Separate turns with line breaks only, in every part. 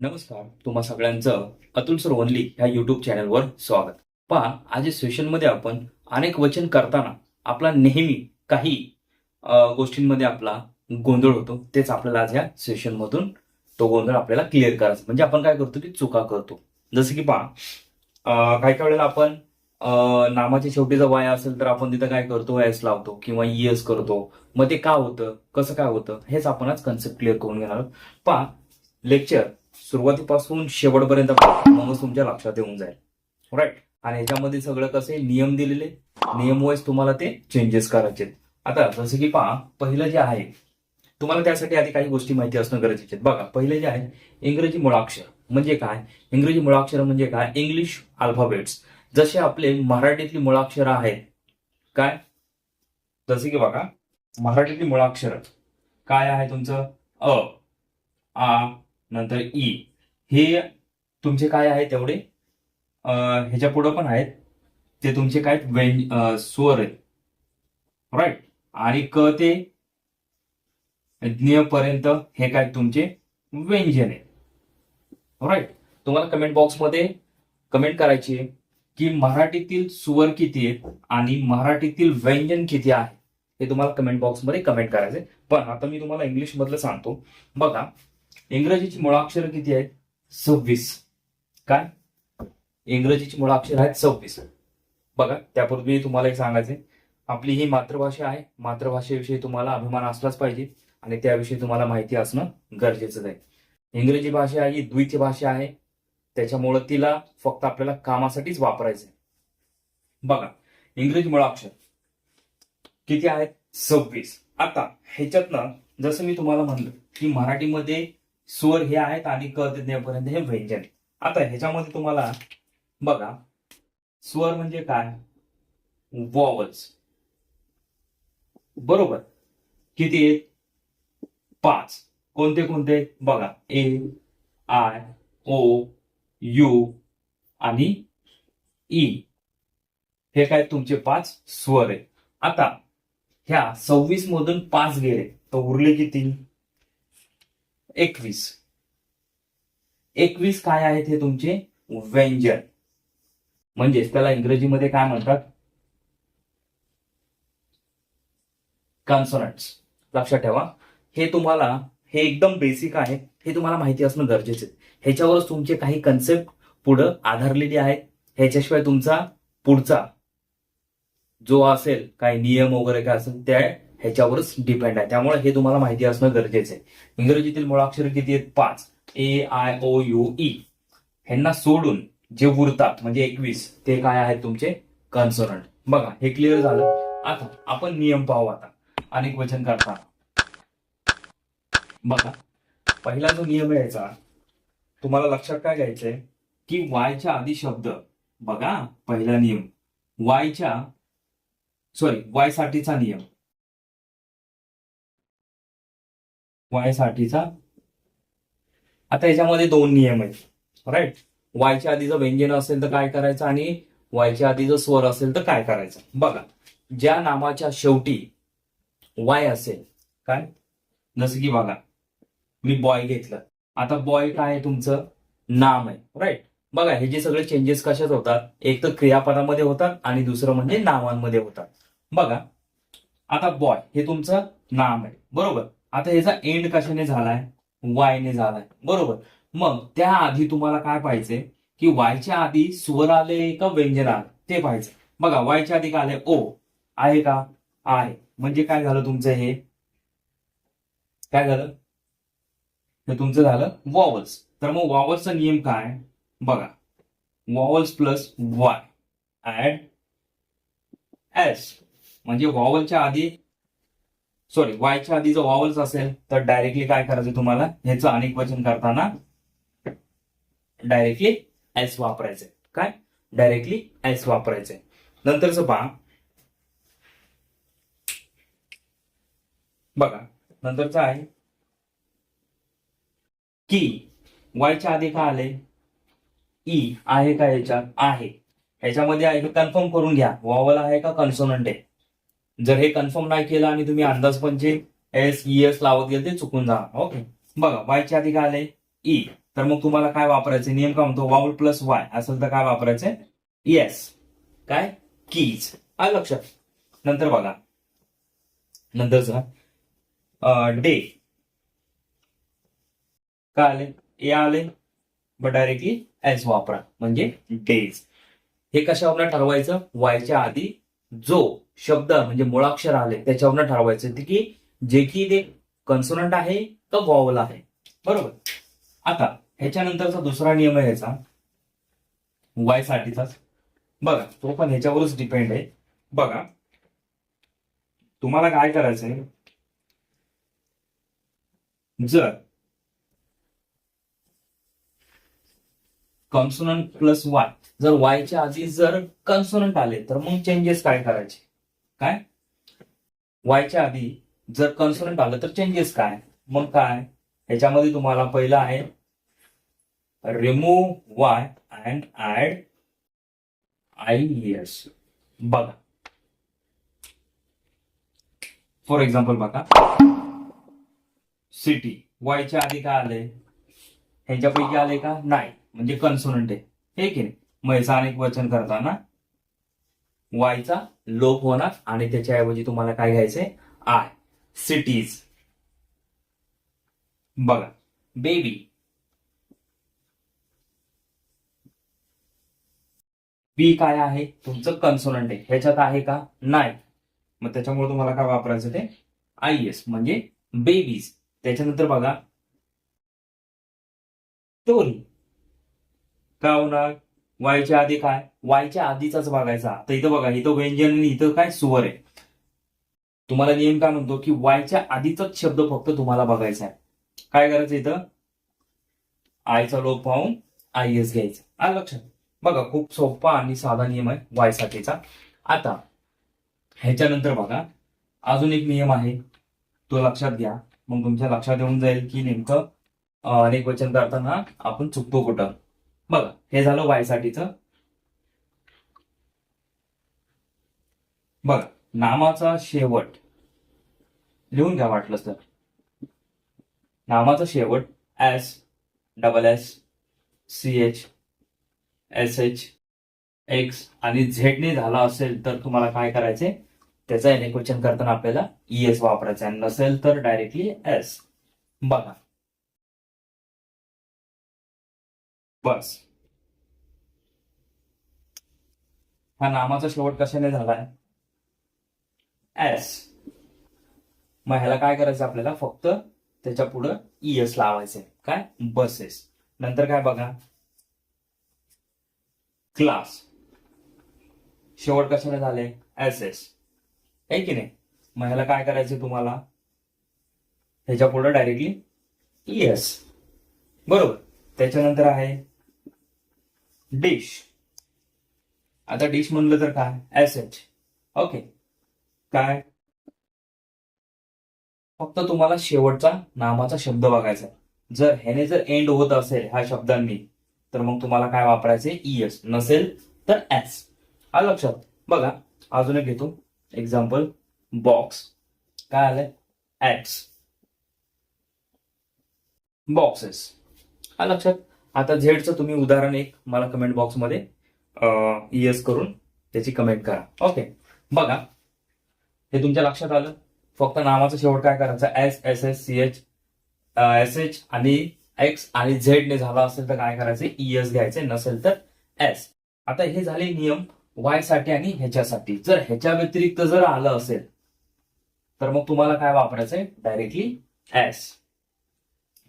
नमस्कार तुम्हा सगळ्यांचं अतुल सर ओनली ह्या युट्यूब चॅनलवर स्वागत. पहा आज या सेशनमध्ये आपण अनेक वचन करताना आपला नेहमी काही गोष्टींमध्ये आपला गोंधळ होतो तेच आपल्याला आज या सेशनमधून तो गोंधळ आपल्याला क्लिअर करायचा. म्हणजे आपण काय करतो की चुका करतो. जसं की पहा काही काही वेळेला आपण नामाच्या शेवटी जर वाया असेल तर आपण तिथं काय करतो? एस लावतो किंवा एस करतो. मग ते का होतं? कसं काय होतं? हेच आपण आज कन्सेप्ट क्लिअर करून घेणार आहोत. पहा लेक्चर सुरुवातीपासून शेवटपर्यंत मगच तुमच्या लक्षात येऊन जाईल. राईट आणि याच्यामध्ये सगळं कसे? नियम दिलेले. नियम वाईज तुम्हाला ते चेंजेस करायचे आता जसं की पहा पहिलं जे आहे तुम्हाला त्यासाठी आधी काही गोष्टी माहिती असणं गरजेचे आहेत बघा पहिले जे आहे इंग्रजी मुळाक्षर म्हणजे काय? इंग्रजी मुळाक्षर म्हणजे काय? इंग्लिश अल्फाबेट्स जसे आपले मराठीतली मुळाक्षर आहेत काय? जसे की बघा मराठीतली मुळाक्षर. काय आहे तुमचं? अ आ नंतर ई हे तुमचे काय आहे तेवढे? ह्याच्या पुढं पण आहेत. ते तुमचे काय व्यं स्वर आहेत. राईट आणि क ते ज्ञपर्यंत हे काय तुमचे? व्यंजन आहे राईट तुम्हाला कमेंट बॉक्समध्ये कमेंट करायची आहे की मराठीतील सुवर किती आहेत आणि मराठीतील व्यंजन किती आहे? हे तुम्हाला कमेंट बॉक्समध्ये कमेंट करायचे पण आता मी तुम्हाला इंग्लिश मधलं सांगतो. बघा इंग्रजीची मुळाक्षर किती आहेत? सव्वीस. काय? इंग्रजीची मुळाक्षर आहेत सव्वीस. बघा त्यापूर्वी तुम्हाला एक सांगायचंय. आपली ही मातृभाषा आहे. मातृभाषेविषयी तुम्हाला अभिमान असलाच पाहिजे आणि त्याविषयी तुम्हाला माहिती असणं गरजेचं आहे. इंग्रजी भाषा ही द्वितीय भाषा आहे. त्याच्यामुळं तिला फक्त आपल्याला कामासाठीच वापरायचं आहे बघा इंग्रजी मुळाक्षर किती आहेत? सव्वीस. आता ह्याच्यातनं जसं मी तुम्हाला म्हणलं की मराठीमध्ये स्वर हे आहेत आणि क ते ज्ञपर्यंत हे व्यंजन आता ह्याच्यामध्ये तुम्हाला बघा स्वर म्हणजे काय? वॉवल्स. बरोबर? किती आहेत? पाच. कोणते कोणते? बघा. ए आय ओ यू आणि ई. हे काय? तुमचे पाच स्वर आहेत. आता ह्या सव्वीस मधून पाच गेले. तर उरले किती? एकवीस. एकवीस काय आहेत हे तुमचे? व्यंजन. म्हणजेच त्याला इंग्रजीमध्ये काय म्हणतात? कॉन्सोनंट्स लक्षात ठेवा. हे तुम्हाला हे एकदम बेसिक आहे. हे तुम्हाला माहिती असणं गरजेचं आहे. ह्याच्यावरच तुमचे काही कन्सेप्ट पुढं आधारलेली आहेत. ह्याच्याशिवाय तुमचा पुढचा जो असेल काही नियम वगैरे काय असेल त्या ह्याच्यावरच डिपेंड आहे. त्यामुळे हे तुम्हाला माहिती असणं गरजेचं आहे. इंग्रजीतील मुळाक्षर किती आहेत? पाच. A I O U E ह्यांना सोडून जे उरतात म्हणजे एकवीस ते काय आहेत तुमचे? कन्सोनंट बघा हे क्लिअर झालं? आता आपण नियम पाहू आता. अनेक वचन करताना. बघा पहिला जो नियम यायचा तुम्हाला लक्षात काय घ्यायचंय? की वायच्या आधी शब्द. बघा पहिला नियम. वायच्या सॉरी वाय साठीचा नियम. वाय साठीचा. आता याच्यामध्ये दोन नियम आहेत. राईट वायच्या आधी जर व्यंजन असेल तर काय करायचं आणि वायच्या आधी जर स्वर असेल तर काय करायचं? बघा ज्या नामाच्या शेवटी वाय असेल काय? जसं की बघा मी बॉय घेतलं. आता बॉय काय आहे तुमचं? नाम आहे. राईट बघा हे जे सगळे चेंजेस कशात होतात? एक तर क्रियापदामध्ये होतात आणि दुसरं म्हणजे नावांमध्ये होतात. बघा आता बॉय हे तुमचं नाम आहे. बरोबर? आता ह्याचा एंड कशाने झालाय? वायने झालाय. बरोबर. मग त्या आधी तुम्हाला काय पाहिजे? की वायच्या आधी स्वर आले का व्यंजन आले? ते पाहिजे बघा वायच्या आधी काय आले ओ आहे का? आहे. म्हणजे काय झालं तुमचं हे? काय झालं? हे तुमचं झालं वॉवल्स तर मग वॉवल्सचा नियम काय? बघा. Vowels plus Y add S म्हणजे वॉवलच्या आधी सॉरी वायच्या आधी जर वॉवल्स असेल तर डायरेक्टली काय करायचं तुम्हाला? ह्याचं अनेक वचन करताना डायरेक्टली एस वापरायचंय काय? डायरेक्टली एस वापरायचंय नंतरच पहा. बघा नंतरचं आहे. की वायच्या आधी काय आले ई e आहे का याच्यात? आहे. ह्याच्यामध्ये आहे कन्फर्म करून घ्या. वॉवल आहे का कन्सोनंट आहे? जर हे कन्फर्म नाही केलं आणि तुम्ही अंदाज पण जे एस ई एस लावत गेले ते चुकून जा. ओके बघा वायच्या आधी काय आले ई e. तर मग तुम्हाला काय वापरायचं नियम काय म्हणतो वाऊल प्लस वाय असेल तर काय वापरायचं येस काय? कीज आलं लक्षात. नंतर बघा. नंतर डे काय आले ए आले बट डायरेक्टली एस वापरा. म्हणजे डेज हे कशावर ठरवायचं? वायच्या आधी जो शब्द म्हणजे मुळाक्षर आले त्याच्यावरनं ठरवायचं की जे की ते कन्सोनंट आहे का वॉवल आहे. बरोबर? आता ह्याच्यानंतरचा दुसरा नियम आहे याचा. वाय साठीचाच बघा तो पण ह्याच्यावरच डिपेंड आहे. बघा. तुम्हाला काय करायचंय जर कॉन्सोनंट प्लस वाय जर वायच्या आधी जर कन्सोनंट आले तर मग चेंजेस काय करायचे? काय? वायच्या आधी जर कन्सोनंट आलं तर चेंजेस काय? मग काय? ह्याच्यामध्ये तुम्हाला पहिलं आहे remove Y and add I S बघा. फॉर एक्झाम्पल बघा. सिटी वायच्या आधी काय आले ह्याच्यापैकी आले का? नाही. म्हणजे कन्सोनंट आहे. हे की नाही? मग याचं अनेक वचन करताना वायचा लोप होणार आणि त्याच्याऐवजी तुम्हाला काय घ्यायचंय? आय सिटीज बघा. बेबी बी काय आहे? तुमचं कन्सोनंट आहे. ह्याच्यात आहे का? नाही. मग त्याच्यामुळे तुम्हाला काय वापरायचं ते? आय एस म्हणजे बेबीज त्याच्यानंतर बघा. स्टोरी काय होणार वायच्या आधी काय? वायच्या आधीचाच बघायचा तर इथं बघा इथं व्यंजन आणि इथं काय? सुवर आहे. तुम्हाला नियम काय म्हणतो की वायच्या आधीचाच शब्द फक्त तुम्हाला बघायचा आहे. काय करायचं इथं? आयचा लोप पाहून आय एस घ्यायचा. आलं लक्षात बघा खूप सोपा आणि साधा नियम आहे वायसाठीचा आता ह्याच्यानंतर बघा अजून एक नियम आहे. तो लक्षात घ्या. मग तुमच्या लक्षात येऊन जाईल की नेमकं अनेक वचन करताना आपण चुकतो कुठं? बघा हे झालं वाय साठीचं. बघा नामाचा शेवट. लिहून घ्या वाटलंच तर. नामाचा शेवट S double S C H S H X आणि झेडने झाला असेल तर तुम्हाला काय करायचे? त्याचा एने वचन करताना आपल्याला ई एस वापरायचा आहे. नसेल तर डायरेक्टली एस बघा बस. हा नामाचा शेवट कशाने झालाय? एस मग ह्याला काय करायचं आपल्याला? फक्त त्याच्या पुढं ईएस लावायचंय. काय? बसेस नंतर काय बघा? क्लास शेवट कशाने झाले? एस एस आहे की नाही? मग ह्याला काय करायचं तुम्हाला? ह्याच्या पुढं डायरेक्टली ईएस बरोबर. त्याच्यानंतर आहे डिश. आता डिश म्हणलं तर काय? एस ओके काय? फक्त तुम्हाला शेवटचा नामाचा शब्द बघायचा जर ह्याने जर एंड होत असेल ह्या शब्दांनी तर मग तुम्हाला काय वापरायचे ईएस नसेल तर एस हा लक्षात. बघा अजून एक घेतो. एक्झाम्पल बॉक्स काय आलंय? ऍट्स बॉक्सेस हा लक्षात. आता झेडचं तुम्ही उदाहरण एक मला कमेंट बॉक्समध्ये येस करून त्याची कमेंट करा. ओके बघा. हे तुमच्या लक्षात आलं? फक्त नावाचा शेवट काय करायचं? S S S C H S H आणि एक्स आणि झेड ने झाला असेल तर काय करायचं? ई एस घ्यायचे. नसेल तर एस आता हे झाले नियम वायसाठी आणि ह्याच्यासाठी. जर ह्याच्या व्यतिरिक्त जर आलं असेल तर मग तुम्हाला काय वापरायचंय? डायरेक्टली एस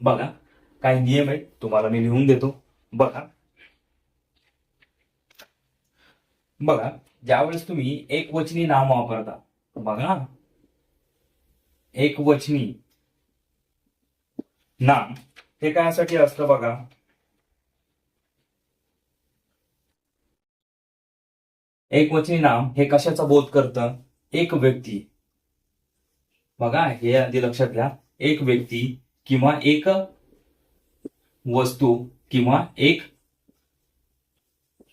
बघा. काही नियम आहेत तुम्हाला मी लिहून देतो. बघा. बघा ज्यावेळेस तुम्ही एक वचनी नाम वापरता बघा. एक वचनी नाम हे कायसाठी असतं बघा. एक वचनी नाम हे कशाचा बोध करतं? एक व्यक्ती. बघा हे आधी लक्षात घ्या. एक व्यक्ती किंवा एक वस्तू किंवा एक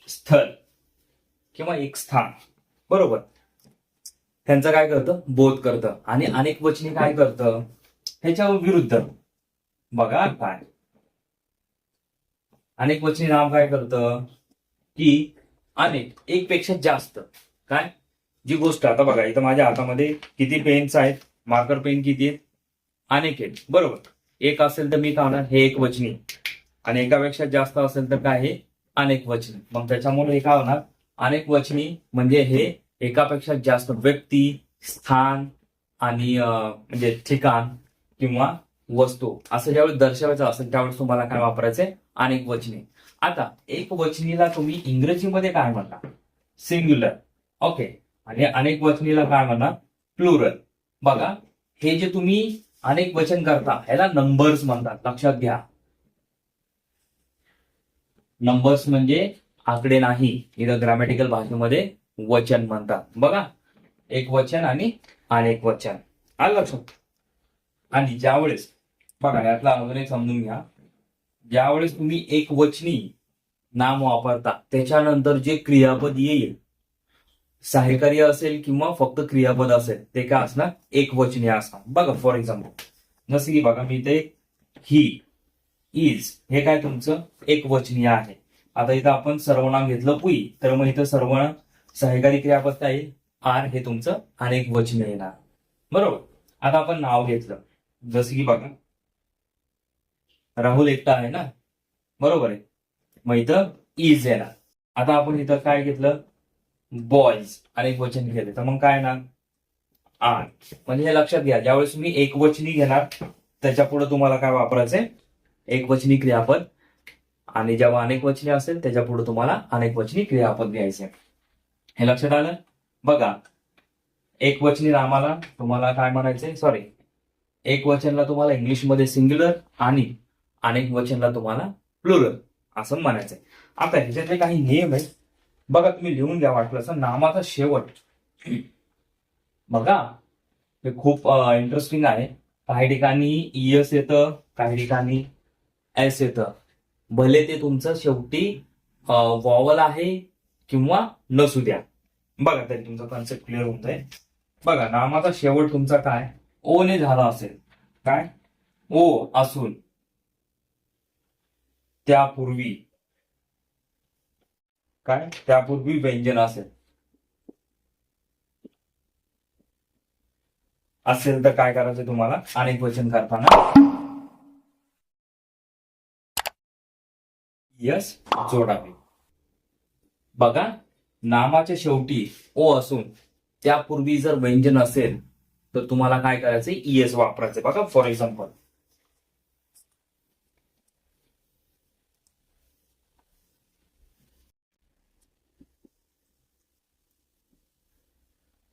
स्थळ किंवा एक स्थान. बरोबर. त्यांचं काय करतं? बोध करतं. आणि अनेक वचनी काय करतं? ह्याच्या विरुद्ध. बघा काय अनेक वचनी नाम काय करतं? की अनेक. एक पेक्षा जास्त. काय? जी गोष्ट. आता बघा इथं माझ्या हातामध्ये किती पेन्स आहेत? मार्कर पेन किती आहेत? अनेक आहेत. बरोबर. एक असेल तर मी काय होणार? हे एक वचनी. आणि एकापेक्षा जास्त असेल तर काय हे अनेक वचनी. मग त्याच्यामुळे हे काय होणार? अनेक वचनी म्हणजे हे एकापेक्षा जास्त व्यक्ती स्थान आणि म्हणजे ठिकाण किंवा वस्तू असं ज्यावेळेस दर्शवायचं असेल त्यावेळेस तुम्हाला काय वापरायचंय? अनेक वचने. आता एक वचनीला तुम्ही इंग्रजीमध्ये काय म्हणता? सिंग्युलर ओके आणि अनेक वचनीला काय म्हणा? प्लुरल बघा हे जे तुम्ही अनेक वचन करता ह्याला नंबर्स म्हणतात. लक्षात घ्या. नंबर्स म्हणजे आकडे नाही. इथं ग्रामॅटिकल भाषेमध्ये वचन म्हणतात. बघा. एक वचन आणि अनेक वचन. आलं लक्षात? आणि ज्यावेळेस बघा यातला अजून एक समजून घ्या. ज्यावेळेस तुम्ही एक वचनी नाम वापरता त्याच्यानंतर जे क्रियापद येईल सहाय्यकारी असेल किंवा फक्त क्रियापद असेल ते काय असणार? एक वचनी असणार. बघा फॉर एक्झाम्पल जसं की बघा मी ते ही इज हे काय तुमचं? एक वचनीय आहे. आता इथं आपण सर्वनाम घेतलं पुई तर मग इथं सर्वनाम सहकारी क्रियापद येईल आर हे तुमचं अनेक वचनीय येणार बरोबर? आता आपण नाव घेतलं. जसं की बघा राहुल एकटा आहे ना? बरोबर आहे. मग इथं इज येणार. आता आपण इथं काय घेतलं? बॉयज अनेक वचन घेतले. तर मग काय येणार? आर. म्हणजे हे लक्षात घ्या ज्यावेळेस तुम्ही एक वचनी घेणार त्याच्या पुढे तुम्हाला काय वापरायचंय? एक वचनी क्रियापद आणि जेव्हा अनेक वचनी असेल त्याच्या पुढे तुम्हाला अनेक वचनी क्रियापद घ्यायचे हे लक्षात आलं? बघा एक वचनी रामाला तुम्हाला काय म्हणायचंय? सॉरी एक वचनला तुम्हाला इंग्लिशमध्ये सिंग्युलर आणि अनेक वचनला तुम्हाला प्लुरल असं म्हणायचंय. आता ह्याच्यातले काही नियम आहेत. बघा तुम्ही लिहून घ्या वाटलं असं नामाचा शेवट. बघा हे खूप इंटरेस्टिंग आहे. काही ठिकाणी इयस येतं काही ठिकाणी एस येतं भले ते तुमचं शेवटी वॉवल आहे किंवा नसू द्या. बघा तरी तुमचा कन्सेप्ट क्लिअर होत आहे बघा नामाचा शेवट तुमचा काय? ओ ने झाला असेल. काय? ओ असून त्यापूर्वी काय? त्यापूर्वी व्यंजन असेल. असेल तर काय करायचं तुम्हाला? अनेक वचन करताना यस जोडावे बघा नामाच्या शेवटी ओ असून त्यापूर्वी जर व्यंजन असेल तर तुम्हाला काय करायचं ईएस वापरायचं बघा फॉर एक्झाम्पल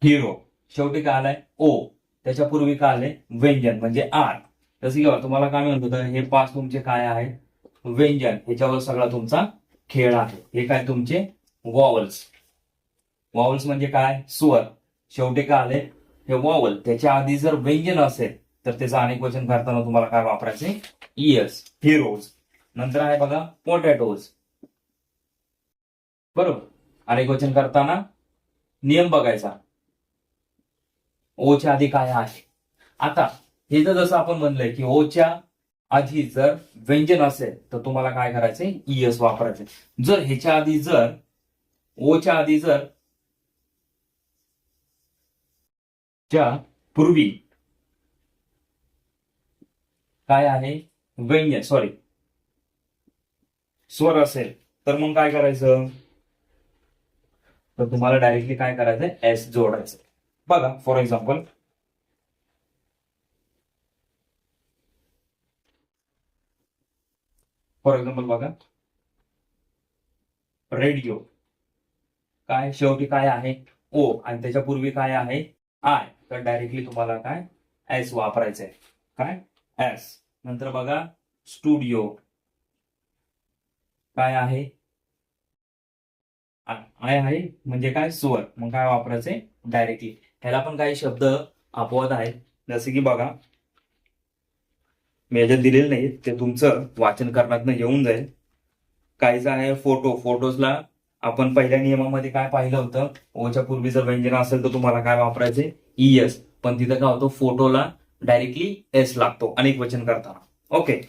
हिरो शेवटी काय आलाय? ओ त्याच्यापूर्वी काय आलंय? व्यंजन म्हणजे आर जसं की तुम्हाला काय म्हणत होतं? हे पाच तुमचे काय आहे व्यंजन ह्याच्यावर सगळा तुमचा खेळ आहे. हे काय तुमचे? वॉवल्स वॉवल्स म्हणजे काय? स्वर. शेवटी काय आले? हे वॉवल त्याच्या आधी जर व्यंजन असेल तर त्याचं अनेक वचन करताना तुम्हाला काय वापरायचे? इयर्स हिरोज नंतर आहे बघा पोटॅटोज बरोबर. अनेक वचन करताना नियम बघायचा. ओच्या आधी काय आहे? आता हे तर जसं आपण म्हणलंय की ओच्या आधी जर व्यंजन असेल तर तुम्हाला काय करायचंय? ईएस वापरायचे जर ह्याच्या आधी जर ओच्या आधी जर च्या पूर्वी काय आहे? व्यंजन सॉरी स्वर असेल तर मग काय करायचं? तर तुम्हाला डायरेक्टली काय करायचं एस जोडायचं बघा फॉर एक्झाम्पल फॉर एक्झाम्पल बघा. रेडिओ काय? शेवटी काय आहे? ओ आणि त्याच्या पूर्वी काय आहे? आय तर डायरेक्टली तुम्हाला काय? एस वापरायचंय. काय? एस नंतर बघा. स्टुडिओ काय आहे? आय आहे. म्हणजे काय? स्वर. मग काय वापरायचंय? डायरेक्टली ह्याला पण काही शब्द अपवाद आहेत. जसे की बघा. मी याच्यात दिलेले नाही ते तुमचं वाचन करण्यातनं येऊन जाईल. काहीच आहे फोटो फोटोजला आपण पहिल्या नियमामध्ये काय पाहिलं होतं? ओच्या पूर्वी जर व्यंजन असेल तर तुम्हाला काय वापरायचे इएस पण तिथं काय होतं? फोटोला डायरेक्टली एस लागतो अनेक वचन करताना. ओके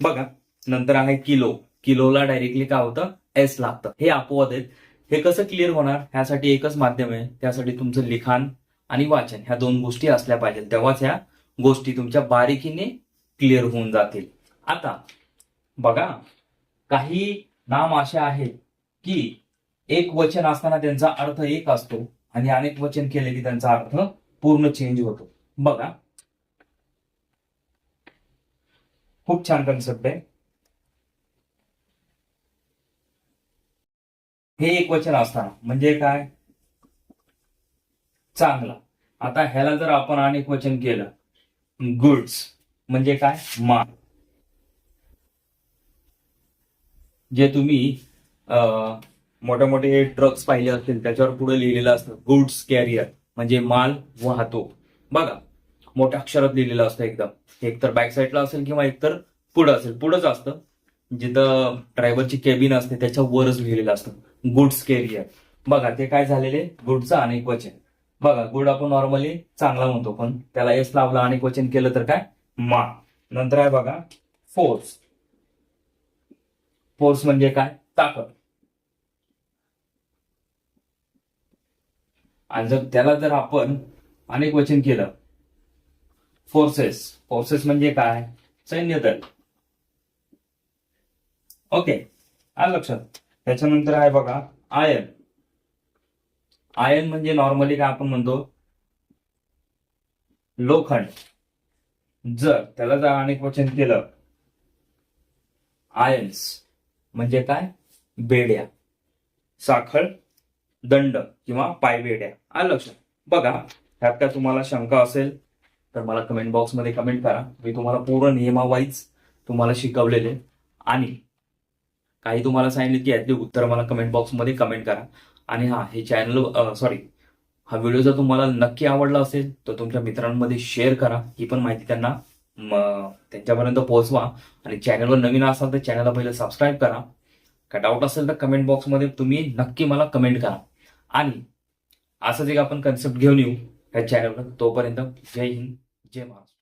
बघा नंतर आहे किलो. किलोला डायरेक्टली काय होतं? एस लागतं. हे अपवाद आहेत. हे कसं क्लिअर होणार? ह्यासाठी एकच माध्यम आहे. त्यासाठी तुमचं लिखाण आणि वाचन. ह्या दोन गोष्टी असल्या पाहिजेत. तेव्हाच ह्या गोष्टी तुमच्या बारीकीने क्लिअर होऊन जातील. आता बघा काही नाम असे आहेत की एक वचन असताना त्यांचा अर्थ एक असतो आणि अनेक वचन केले की त्यांचा अर्थ पूर्ण चेंज होतो. बघा. खूप छान कन्सेप्ट आहे. हे एक वचन असताना म्हणजे काय? चांगला. आता ह्याला जर आपण अनेक वचन केलं गुड्स म्हणजे काय? माल जे तुम्ही मोठे मोठे ट्रक्स पाहिले असतील त्याच्यावर पुढे लिहिलेलं असतं गुड्स कॅरियर म्हणजे माल वाहतूक बघा मोठ्या अक्षरात लिहिलेलं असतं एकदम. एकतर बॅक साईडला असेल किंवा एकतर पुढं असेल. पुढंच असतं. जिथं ड्रायव्हरची केबिन असते त्याच्या वरच लिहिलेलं असतं. गुड्स कॅरियर बघा ते काय झालेले? गुडचं अनेक वचन. बघा गुड आपण नॉर्मली चांगला म्हणतो पण त्याला एस लावला अनेक वचन केलं तर काय? मा. नंतर आहे बघा फोर्स फोर्स म्हणजे काय? ताकद. आणि जर त्याला जर आपण अनेक वचन केलं फोर्सेस फोर्सेस म्हणजे काय? सैन्य दल ओके आलं लक्षात? त्याच्यानंतर आहे बघा आयन आयन म्हणजे नॉर्मली काय आपण म्हणतो? लोखंड. जर त्याला जर अनेक वचन केलं आयन्स म्हणजे काय? बेड्या. साखळ दंड किंवा पायबेड्या आलं लक्षात? बघा ह्यात काय तुम्हाला शंका असेल तर मला कमेंट बॉक्समध्ये कमेंट करा. मी तुम्हाला पूर्ण नियमावाईज तुम्हाला शिकवलेले. आणि काही तुम्हाला सांगितले की यातली उत्तर मला कमेंट बॉक्समध्ये कमेंट करा. आणि हा हे चॅनल सॉरी हा व्हिडिओ जर तुम्हाला नक्की आवडला असेल तर तुमच्या मित्रांमध्ये शेअर करा. ही पण माहिती त्यांना त्यांच्यापर्यंत पोहोचवा. आणि चॅनलवर नवीन असाल तर चॅनलला पहिलं सबस्क्राईब करा. काय डाऊट असेल तर कमेंट बॉक्समध्ये तुम्ही नक्की मला कमेंट करा. आणि असंच एक आपण कन्सेप्ट घेऊन येऊ या चॅनलवर तोपर्यंत जय हिंद जय महाराष्ट्र.